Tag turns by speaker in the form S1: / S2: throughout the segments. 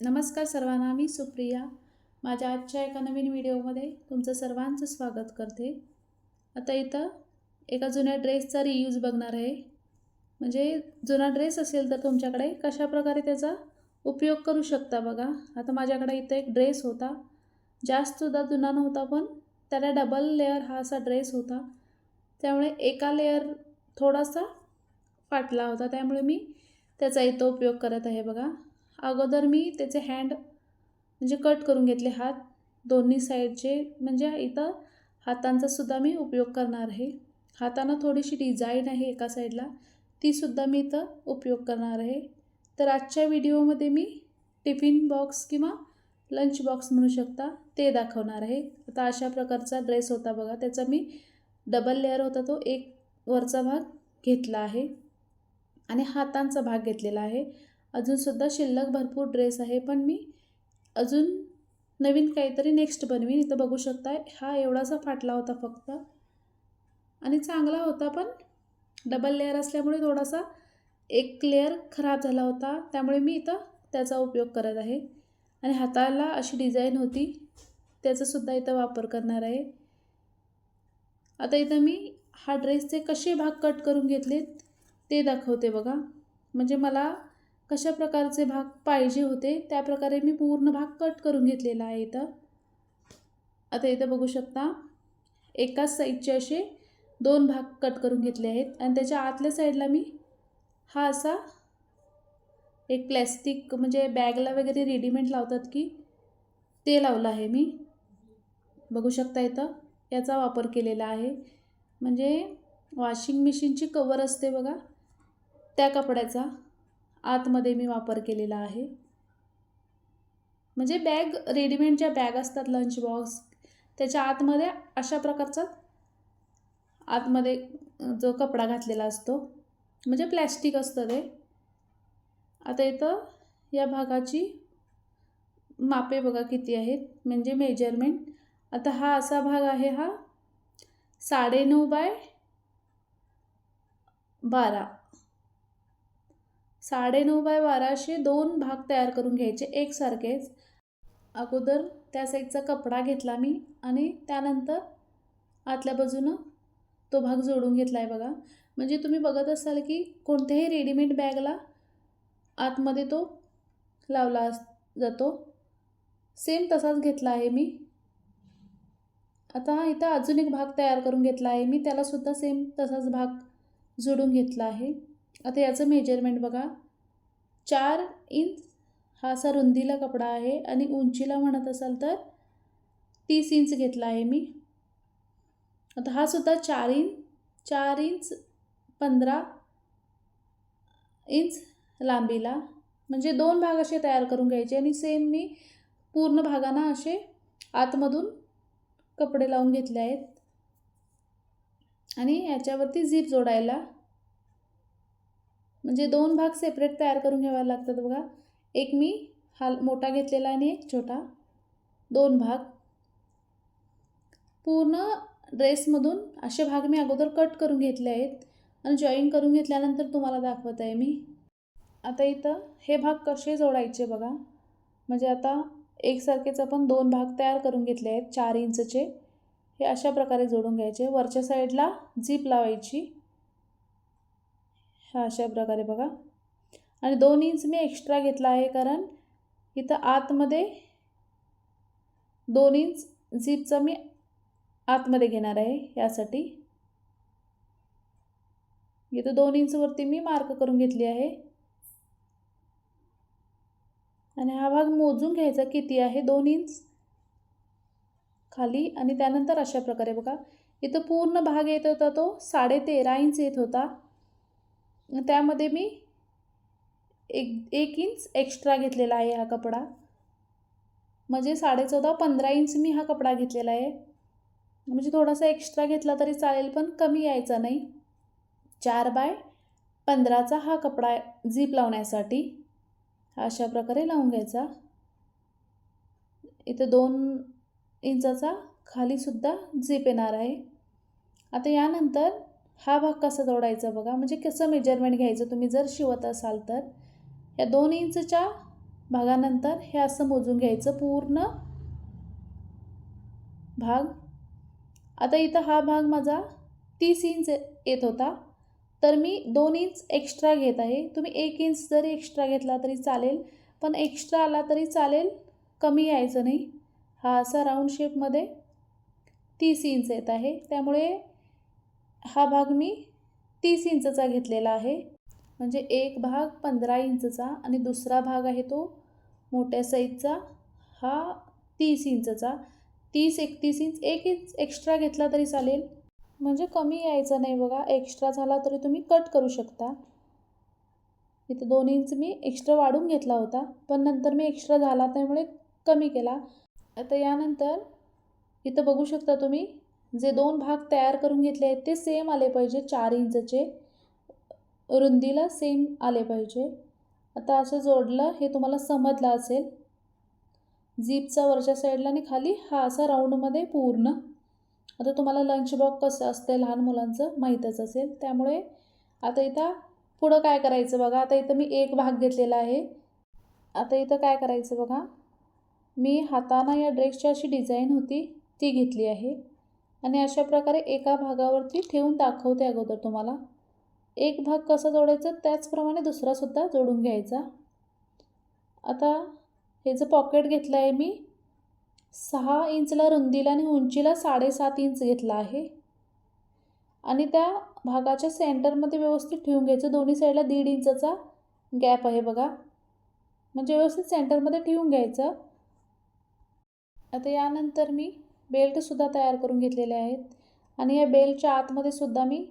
S1: नमस्कार सर्वांना मी सुप्रिया. माझ्या आजच्या एका नवीन व्हिडिओमध्ये तुमचं सर्वांचं स्वागत करते. आता इथं एका जुन्या ड्रेसचा रियूज बघणार आहे. म्हणजे जुना ड्रेस असेल तर तुमच्याकडे कशा प्रकारे त्याचा उपयोग करू शकता बघा. आता माझ्याकडे इथं एक ड्रेस होता. जास्तसुद्धा जुना नव्हता पण त्याला डबल लेअर हा असा ड्रेस होता. त्यामुळे एका लेअर थोडासा फाटला होता. त्यामुळे मी त्याचा इथं उपयोग करत आहे बघा. अगोदर मी त्याचे हँड म्हणजे कट करून घेतले हात. दोन्ही साईडचे म्हणजे इथं हातांचा सुद्धा मी उपयोग करणार आहे. हातानं थोडीशी डिझाईन आहे एका साईडला. तीसुद्धा मी इथं उपयोग करणार आहे. तर आजच्या व्हिडिओमध्ये मी टिफिन बॉक्स किंवा लंच बॉक्स म्हणू शकता ते दाखवणार आहे. आता अशा प्रकारचा ड्रेस होता बघा. त्याचा मी डबल लेअर होता तो एक वरचा भाग घेतला आहे आणि हातांचा भाग घेतलेला आहे. अजूनसुद्धा शिल्लक भरपूर ड्रेस आहे पण मी अजून नवीन काहीतरी नेक्स्ट बनवीन. इथं बघू शकता हा एवढासा फाटला होता फक्त. आणि चांगला होता पण डबल लेअर असल्यामुळे थोडासा एक लेअर खराब झाला होता. त्यामुळे मी इथं त्याचा उपयोग करत आहे. आणि हाताला अशी डिझाईन होती त्याचासुद्धा इथं वापर करणार आहे. आता इथं मी हा ड्रेसचे कसे भाग कट करून घेतलेत ते दाखवते बघा. म्हणजे मला कशा प्रकारचे भाग पाहिजे होते त्याप्रकारे मी पूर्ण भाग कट करून घेतलेला आहे इथं. आता इथं बघू शकता एकाच साईडचे असे दोन भाग कट करून घेतले आहेत. आणि त्याच्या आतल्या साईडला मी हा असा एक प्लॅस्टिक म्हणजे बॅगला वगैरे रेडीमेड लावतात की ते लावलं आहे मी. बघू शकता इथं याचा वापर केलेला आहे. म्हणजे वॉशिंग मशीनची कवर असते बघा त्या कपड्याचा. आतमध्ये मी वापर केलेला आहे. म्हणजे बॅग रेडीमेड बॅग असतात लंच बॉक्स त्याच्या आतमध्ये अशा प्रकारचा आतमध्ये जो कपडा घातलेला असतो. म्हणजे प्लॅस्टिक असतं ते. आता इथं या भागाची मापे बघा किती आहेत. म्हणजे मेजरमेंट आता हा असा भाग आहे हा साडेनऊ बाय बारा. साडेनऊ बाय बाराशे दोन भाग तयार करून घ्यायचे एकसारखेच. अगोदर त्या साईडचा कपडा घेतला मी आणि त्यानंतर आतल्या बाजूनं तो भाग जोडून घेतला आहे बघा. म्हणजे तुम्ही बघत असाल की कोणत्याही रेडीमेड बॅगला आतमध्ये तो लावला जातो. सेम तसाच घेतला आहे मी. आता इथं अजून एक भाग तयार करून घेतला आहे मी त्यालासुद्धा सेम तसाच भाग जोडून घेतला आहे. आता याचं मेजरमेंट बघा. चार इंच हा असा रुंदीला कपडा आहे आणि उंचीला म्हणत असाल तर तीस इंच घेतला आहे मी. आता हा सुद्धा चार इंच चार इंच पंधरा इंच लांबीला. म्हणजे दोन भाग असे तयार करून घ्यायचे आणि सेम मी पूर्ण भागांना असे आतमधून कपडे लावून घेतले आहेत. आणि याच्यावरती झीप जोडायला म्हणजे दोन भाग सेपरेट तयार करून घ्यावा लागतात बघा. एक मी हा मोठा घेतलेला आणि एक छोटा. दोन भाग. पूर्ण ड्रेसमधून असे भाग मी अगोदर कट करून घेतले आहेत. आणि जॉईन करून घेतल्यानंतर तुम्हाला दाखवत आहे मी. आता इथं हे भाग कसे जोडायचे बघा. म्हणजे आता एकसारखेच आपण दोन भाग तयार करून घेतले आहेत. चार इंचचे. हे अशा प्रकारे जोडून घ्यायचे. वरच्या साईडला झीप लावायची. हा अशा प्रकारे बघा. आणि दोन इंच मी एक्स्ट्रा घेतला आहे कारण इथं आतमध्ये दोन इंच झीपचा मी आतमध्ये घेणार आहे यासाठी. इथं दोन इंचवरती मी मार्क करून घेतली आहे. आणि हा भाग मोजून घ्यायचा किती आहे? दोन इंच खाली आणि त्यानंतर अशा प्रकारे बघा. इथं पूर्ण भाग येत होता तो साडे तेरा इंच येत होता. त्यामध्ये मी एक एक इंच एक्स्ट्रा घेतलेला आहे हा कपडा. म्हणजे साडेचौदा पंधरा इंच मी हा कपडा घेतलेला आहे. म्हणजे थोडासा एक्स्ट्रा घेतला तरी चालेल पण कमी यायचा नाही. चार बाय पंधराचा हा कपडा झीप लावण्यासाठी अशा प्रकारे लावून घ्यायचा. इथं दोन इंचाचा खालीसुद्धा झीप येणार आहे. आता यानंतर हा भाग कसा जोडायचा बघा. म्हणजे कसं मेजरमेंट घ्यायचं? तुम्ही जर शिवत असाल तर या दोन इंचच्या भागानंतर हे असं मोजून घ्यायचं पूर्ण भाग. आता इथं हा भाग माझा तीस इंच येत होता. तर मी दोन इंच एक्स्ट्रा घेत आहे. तुम्ही एक इंच जरी एक्स्ट्रा घेतला तरी चालेल पण एक्स्ट्रा आला तरी चालेल कमी यायचं नाही. हा असा राऊंड शेपमध्ये तीस इंच येत आहे. त्यामुळे हा भाग मी तीस इंचचा घेतलेला आहे. म्हणजे एक भाग पंधरा इंचचा आणि दुसरा भाग आहे तो मोठ्या साईजचा. हा तीस इंचचा. तीस एकतीस इंच एक इंच एक्स्ट्रा घेतला तरी चालेल. म्हणजे कमी यायचं नाही बघा. एक्स्ट्रा झाला तरी तुम्ही कट करू शकता. इथं दोन इंच मी एक्स्ट्रा वाढून घेतला होता. पण नंतर मी एक्स्ट्रा झाला त्यामुळे कमी केला. आता यानंतर इथं बघू शकता तुम्ही जे दोन भाग तयार करून घेतले आहेत ते सेम आले पाहिजे. चार इंचचे रुंदीला सेम आले पाहिजे. आता असं जोडलं हे तुम्हाला समजलं असेल. झीपचा वरच्या साईडला आणि खाली हा असा राऊंडमध्ये पूर्ण. आता तुम्हाला लंच बॉक्स कसं असतं लहान मुलांचं माहीतच असेल. त्यामुळे आता इथं पुढं काय करायचं बघा. आता इथं मी एक भाग घेतलेला आहे. आता इथं काय करायचं बघा. मी हाताना या ड्रेसची अशी डिझाईन होती ती घेतली आहे. आणि अशा प्रकारे एका भागावरती ठेवून दाखवते अगोदर तुम्हाला. एक भाग कसा जोडायचा त्याचप्रमाणे दुसरासुद्धा जोडून घ्यायचा. आता हे जे पॉकेट घेतलं आहे मी सहा इंचला रुंदीला आणि उंचीला साडेसात इंच घेतला आहे. आणि त्या भागाच्या सेंटरमध्ये व्यवस्थित ठेवून घ्यायचं. दोन्ही साईडला दीड इंचाचा गॅप आहे बघा. म्हणजे व्यवस्थित सेंटरमध्ये ठेवून घ्यायचं. आता यानंतर मी बेल्टसुद्धा तयार करून घेतलेले आहेत. आणि या बेल्टच्या आतमध्ये सुद्धा मी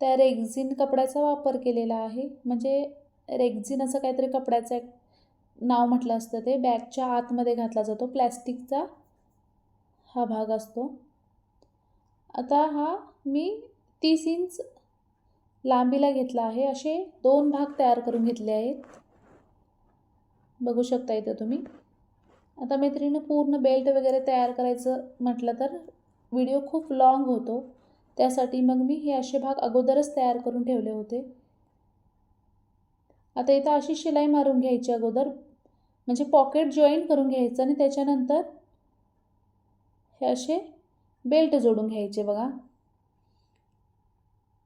S1: त्या रेग्झिन कपड्याचा वापर केलेला आहे. म्हणजे रेग्झिन असं काहीतरी कपड्याचं एक नाव म्हटलं असतं ते. बॅगच्या आतमध्ये घातला जातो. प्लॅस्टिकचा हा भाग असतो. आता हा मी तीस इंच लांबीला घेतला आहे. असे दोन भाग तयार करून घेतले आहेत. बघू शकता इथं तुम्ही. आता मैत्रिणीनं पूर्ण बेल्ट वगैरे तयार करायचं म्हटलं तर व्हिडिओ खूप लाँग होतो. त्यासाठी मग मी हे असे भाग अगोदरच तयार करून ठेवले होते. आता इथं अशी शिलाई मारून घ्यायची अगोदर. म्हणजे पॉकेट जॉईन करून घ्यायचं आणि त्याच्यानंतर हे असे बेल्ट जोडून घ्यायचे बघा.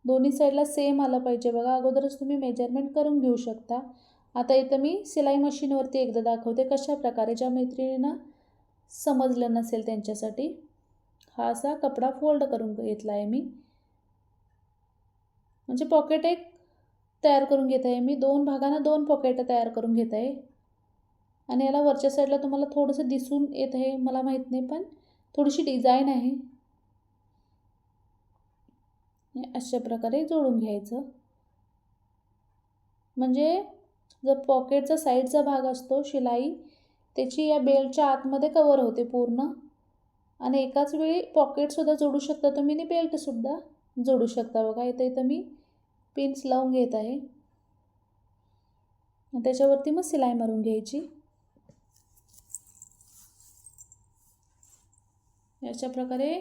S1: दोन्ही साईडला सेम आलं पाहिजे बघा. अगोदरच तुम्ही मेजरमेंट करून घेऊ शकता. आता इथं मी सिलाई मशीनवरती एकदा दाखवते कशा प्रकारे ज्या मैत्रिणींना समजलं नसेल त्यांच्यासाठी. हा असा कपडा फोल्ड करून घेतला आहे मी. म्हणजे पॉकेट एक तयार करून घेत आहे मी. दोन भागांना दोन पॉकेट तयार करून घेत आहे. आणि याला वरच्या साईडला तुम्हाला थोडंसं दिसून येत आहे मला माहीत नाही पण थोडीशी डिझाईन आहे. अशा प्रकारे जोडून घ्यायचं. म्हणजे जर पॉकेटचा साईडचा भाग असतो शिलाई त्याची या बेल्टच्या आतमध्ये कवर होते पूर्ण. आणि एकाच वेळी पॉकेटसुद्धा जोडू शकता तुम्ही आणि बेल्टसुद्धा जोडू शकता बघा. इथं इथं मी पिन्स लावून घेत आहे. त्याच्यावरती मग सिलाई मारून घ्यायची. अशा प्रकारे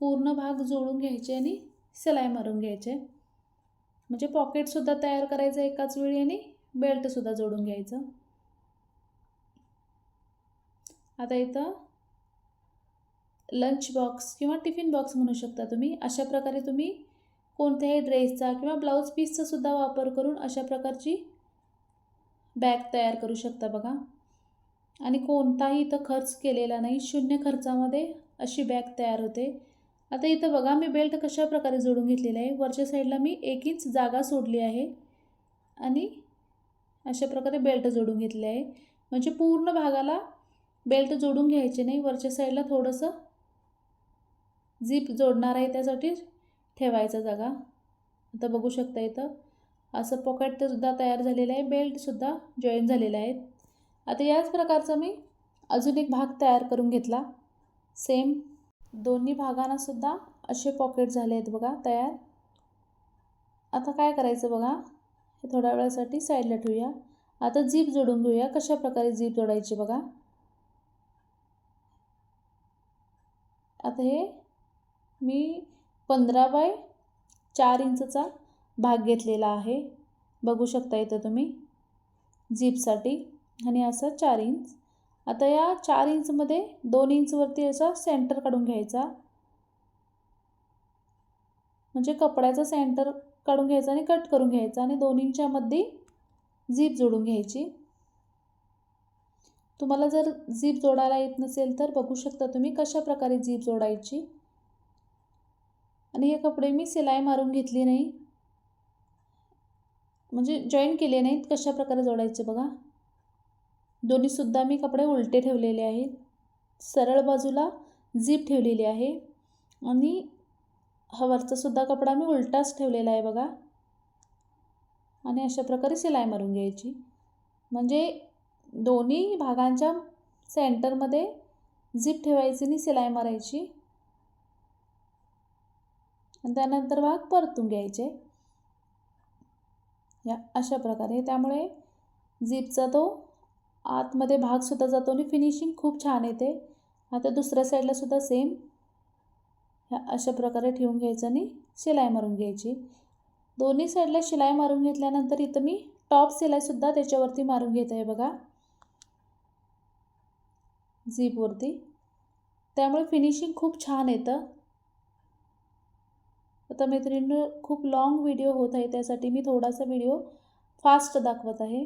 S1: पूर्ण भाग जोडून घ्यायचे आणि सिलाई मारून घ्यायचे. म्हणजे पॉकेटसुद्धा तयार करायचं एकाच वेळी आणि बेल्टसुद्धा जोडून घ्यायचं. आता इथं लंच बॉक्स किंवा टिफिन बॉक्स म्हणू शकता तुम्ही. अशा प्रकारे तुम्ही कोणत्याही ड्रेसचा किंवा ब्लाऊज पीसचा सुद्धा वापर करून अशा प्रकारची बॅग तयार करू शकता बघा. आणि कोणताही इथं खर्च केलेला नाही. शून्य खर्चामध्ये अशी बॅग तयार होते. आता इथं बघा मी बेल्ट कशा प्रकारे जोडून घेतलेला आहे. वरच्या साईडला मी एक इंच जागा सोडली आहे. आणि अशा प्रकारे बेल्ट जोडून घेतले आहे. म्हणजे पूर्ण भागाला बेल्ट जोडून घ्यायचे नाही. वरच्या साईडला थोडंसं झीप जोडणार आहे त्यासाठी ठेवायचा जागा. आता बघू शकता इथं. असं पॉकेट सुद्धा तयार झालेलं आहे. बेल्टसुद्धा जॉईन झालेला आहेत आता याच प्रकारचा मी अजून एक भाग तयार करून घेतला. सेम दोन्ही भागांनासुद्धा असे पॉकेट झाले आहेत बघा तयार. आता काय करायचं बघा? हे थोड्या वेळासाठी साईडला ठेवूया. आता जीप जोडून घेऊया. कशा प्रकारे जीप जोडायची बघा. आता हे मी पंधरा बाय चार इंचचा भाग घेतलेला आहे. बघू शकता इथं तुम्ही. जीपसाठी आणि असा चार इंच. आता या चार इंचमध्ये दोन इंचवरती असा सेंटर काढून घ्यायचा. म्हणजे कपड्याचा सेंटर काढून घ्यायचा आणि कट करून घ्यायचा आणि दोन्हींच्या मध्ये झीप जोडून घ्यायची. तुम्हाला जर झीप जोडायला येत नसेल तर बघू शकता तुम्ही कशा प्रकारे झीप जोडायची. आणि हे कपडे मी सिलाई मारून घेतली नाही. म्हणजे जॉईन केले नाहीत कशा प्रकारे जोडायचे बघा. दोन्हीसुद्धा मी कपडे उलटे ठेवलेले आहेत. सरळ बाजूला झीप ठेवलेली आहे. आणि हा वरचासुद्धा कपडा मी उलटाच ठेवलेला आहे बघा. आणि अशा प्रकारे शिलाई मारून घ्यायची. म्हणजे दोन्ही भागांच्या सेंटरमध्ये झीप ठेवायची आणि सिलाई मारायची. आणि त्यानंतर भाग परतून घ्यायचे. या अशा प्रकारे. त्यामुळे झीपचा तो आतमध्ये भागसुद्धा जातो आणि फिनिशिंग खूप छान येते. आता दुसऱ्या साईडलासुद्धा सेम ह्या अशा प्रकारे ठेवून घ्यायचं आणि शिलाई मारून घ्यायची. दोन्ही साईडला शिलाई मारून घेतल्यानंतर इथं मी टॉप शिलाईसुद्धा त्याच्यावरती मारून घेत आहे बघा. झीपवरती त्यामुळे फिनिशिंग खूप छान येतं. आता मैत्रिणीनं खूप लाँग व्हिडिओ होत आहे त्यासाठी मी थोडासा व्हिडिओ फास्ट दाखवत आहे.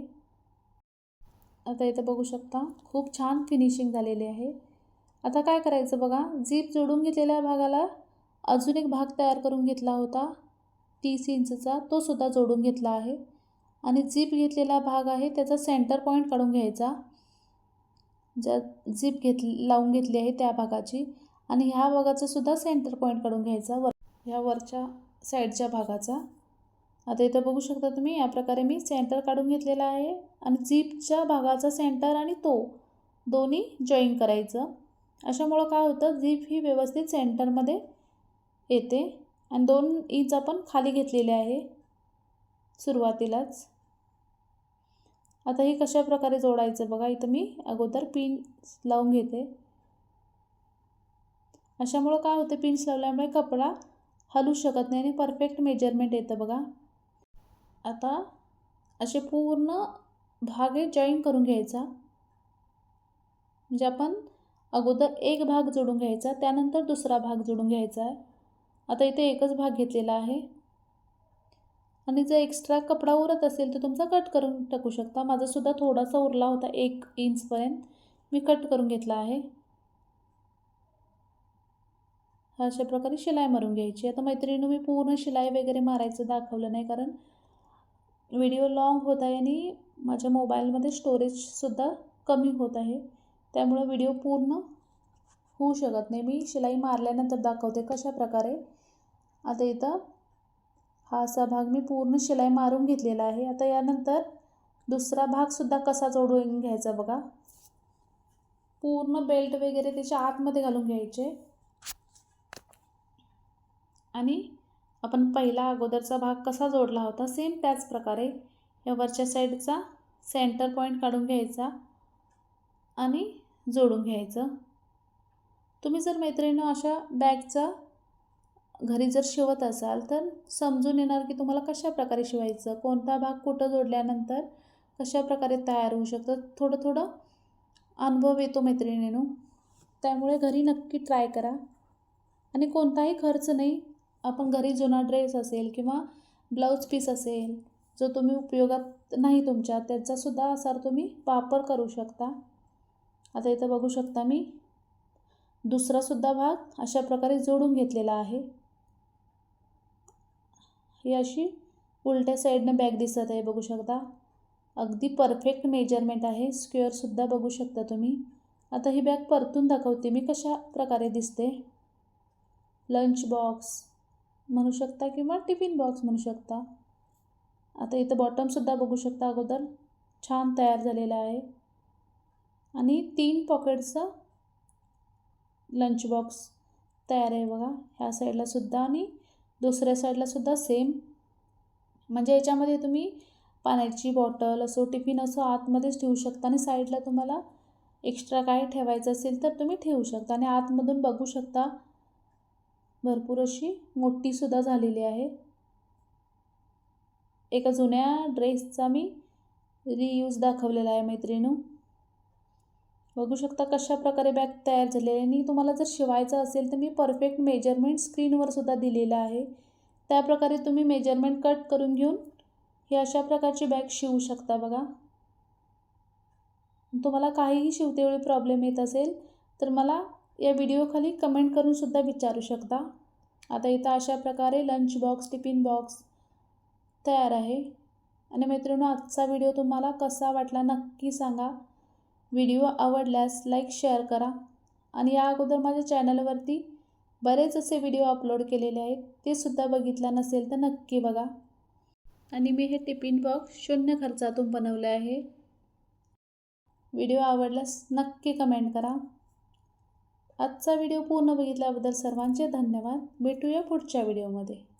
S1: आता इथं बघू शकता खूप छान फिनिशिंग झालेली आहे. आता काय करायचं बघा? जीप जोडून घेतलेल्या भागाला अजून एक भाग तयार करून घेतला होता. तीस इंचचा तो सुद्धा जोडून घेतला आहे. आणि जीप घेतलेला भाग आहे त्याचा सेंटर पॉईंट काढून घ्यायचा. ज्या जीप घेत लावून घेतली आहे त्या भागाची. आणि ह्या भागाचा सुद्धा सेंटर पॉईंट काढून घ्यायचा. वर ह्या वरच्या साईडच्या भागाचा. आता इथं बघू शकता तुम्ही या प्रकारे मी सेंटर काढून घेतलेला आहे. आणि जीपच्या भागाचा सेंटर आणि तो दोन्ही जॉईन करायचं. अशामुळं काय होतं झीप ही व्यवस्थित सेंटरमध्ये येते आणि दोन इंच आपण खाली घेतलेले आहे सुरुवातीलाच. आता ही कशा प्रकारे जोडायचं बघा इथं मी अगोदर पिन लावून घेते. अशामुळं काय होतं पिन्स लावल्यामुळे कपडा हलू शकत नाही आणि परफेक्ट मेजरमेंट येतं बघा. आता असे पूर्ण भाग जॉईन करून घ्यायचा. म्हणजे आपण अगोदर एक भाग जोडून घ्यायचा त्यानंतर दुसरा भाग जोडून घ्यायचा आहे. आता इथे एकच भाग घेतलेला आहे. आणि जर एक्स्ट्रा कपडा उरत असेल तर तुमचा कट करून टाकू शकता. माझासुद्धा थोडासा उरला होता एक इंचपर्यंत मी कट करून घेतला आहे. अशा प्रकारे शिलाई मारून घ्यायची. आता मैत्रिणी मी पूर्ण शिलाई वगैरे मारायचं दाखवलं नाही कारण व्हिडिओ लाँग होत आहे आणि माझ्या मोबाईलमध्ये स्टोरेजसुद्धा कमी होत आहे. त्यामुळं व्हिडिओ पूर्ण होऊ शकत नाही. मी शिलाई मारल्यानंतर दाखवते कशा प्रकारे. आता इथं हा असा भाग मी पूर्ण शिलाई मारून घेतलेला आहे. आता यानंतर दुसरा भागसुद्धा कसा जोडून घ्यायचा बघा. पूर्ण बेल्ट वगैरे त्याच्या आतमध्ये घालून घ्यायचे. आणि आपण पहिला अगोदरचा भाग कसा जोडला होता सेम त्याच प्रकारे या वरच्या साईडचा सेंटर पॉईंट काढून घ्यायचा. आणि जोडून घ्यायचं. तुम्ही जर मैत्रिणी अशा बॅगचा घरी जर शिवत असाल तर समजून येणार की तुम्हाला कशा प्रकारे शिवायचं कोणता भाग कुठं जोडल्यानंतर कशा प्रकारे तयार होऊ शकतं. थोडं थोडं अनुभव येतो मैत्रिणीनो. त्यामुळे घरी नक्की ट्राय करा. आणि कोणताही खर्च नाही. आपण घरी जुना ड्रेस असेल किंवा ब्लाऊज पीस असेल जो तुम्ही उपयोगात नाही तुमच्या त्याचासुद्धा असा तुम्ही वापर करू शकता. आता इथं बघू शकता मी. दुसरासुद्धा भाग अशा प्रकारे जोडून घेतलेला आहे. ही अशी उलट्या साईडनं बॅग दिसत आहे बघू शकता. अगदी परफेक्ट मेजरमेंट आहे. स्क्वेअरसुद्धा बघू शकता तुम्ही. आता ही बॅग परतून दाखवते मी कशा प्रकारे दिसते. लंच बॉक्स म्हणू शकता किंवा टिफिन बॉक्स म्हणू शकता. आता इथं बॉटमसुद्धा बघू शकता अगोदर. छान तयार झालेला आहे. आणि तीन पॉकेटचा लंच बॉक्स तयार आहे बघा. ह्या साईडला सुद्धा आणि दुसऱ्या साईडला सुद्धा सेम म्हणजे याच्यामध्ये तुम्ही पाण्याची बॉटल असो टिफिन असो आतमध्येच ठेवू शकता आणि साईडला तुम्हाला एक्स्ट्रा काय ठेवायचं असेल तर तुम्ही ठेवू शकता. आणि आतमधून बघू शकता भरपूर अशी मोठीसुद्धा झालेली आहे. एका जुन्या ड्रेसचा मी रियूज दाखवलेला आहे मैत्रिणू बघू शकता कशा प्रकारे बॅग तयार झालेली आहे. आणि तुम्हाला जर शिवायचं असेल तर मी परफेक्ट मेजरमेंट स्क्रीनवर सुद्धा दिलेलं आहे. त्या प्रकारे तुम्ही मेजरमेंट कट करून घेऊन ही अशा प्रकारची बॅग शिवू शकता बघा. तुम्हाला काहीही शिवतेवेळी प्रॉब्लेम येत असेल तर मला या व्हिडिओखाली कमेंट करून सुद्धा विचारू शकता. आता इथं अशा प्रकारे लंच बॉक्स टिफिन बॉक्स तयार आहे. आणि मैत्रिणी आजचा व्हिडिओ तुम्हाला कसा वाटला नक्की सांगा. व्हिडिओ आवडल्यास लाईक शेअर करा. आणि या अगोदर माझ्या चॅनलवरती बरेच असे व्हिडिओ अपलोड केलेले आहेत. ते सुद्धा बघितला नसेल तर नक्की बघा. आणि मी हे टिफिन बॉक्स शून्य खर्चातून बनवले आहे. व्हिडिओ आवडल्यास नक्की कमेंट करा. आजचा व्हिडिओ पूर्ण बघितल्याबद्दल सर्वांचे धन्यवाद. भेटूया पुढच्या व्हिडिओमध्ये.